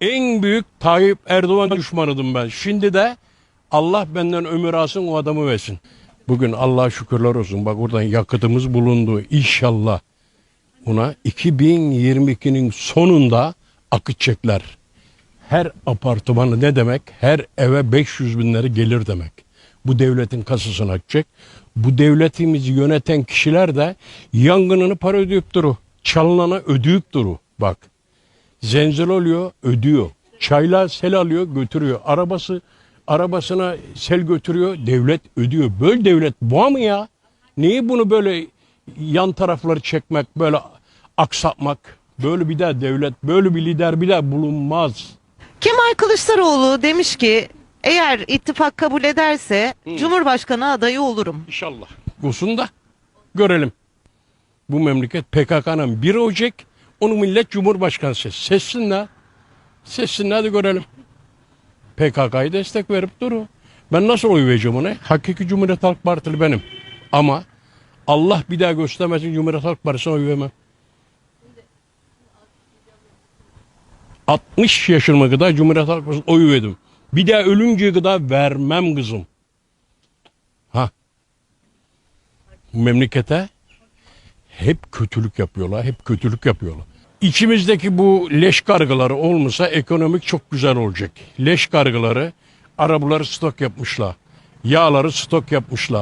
en büyük Tayyip Erdoğan düşmanıydım ben. Şimdi de Allah benden ömür alsın o adamı versin. Bugün Allah'a şükürler olsun. Bak oradan yakıtımız bulundu. İnşallah buna 2022'nin sonunda akıtacaklar. Her apartmanı ne demek? Her eve 500 bin lira gelir demek. Bu devletin kasasına akacak. Bu devletimizi yöneten kişiler de yangınını para ödeyip duru. Çalınana ödeyip duru. Bak. Zenzil oluyor, ödüyor. Çayla sel alıyor, götürüyor. Arabası arabasına sel götürüyor, devlet ödüyor. Böyle devlet bu mı ya? Niye bunu böyle yan tarafları çekmek, böyle aksatmak? Böyle bir daha devlet, böyle bir lider bir daha bulunmaz. Kemal Kılıçdaroğlu demiş ki eğer ittifak kabul ederse Cumhurbaşkanı adayı olurum. İnşallah. Olsun da görelim. Bu memleket PKK'nın biri olacak. Onu millet Cumhurbaşkanı seç. Seçsinler. Seçsinler de görelim. PKK'yı destek verip duru. Ben nasıl oy vereceğim ona? Hakiki Cumhuriyet Halk Partili benim. Ama Allah bir daha göstermesin Cumhuriyet Halk Partisi'ne oy vermem. 60 yaşıma kadar Cumhuriyet Halk Partisi'ne oy verdim. Bir daha ölünceye kadar vermem kızım. Ha. Memlekete hep kötülük yapıyorlar, hep kötülük yapıyorlar. İçimizdeki bu leş kargıları olmasa ekonomik çok güzel olacak. Leş kargıları arabaları stok yapmışlar. Yağları stok yapmışlar.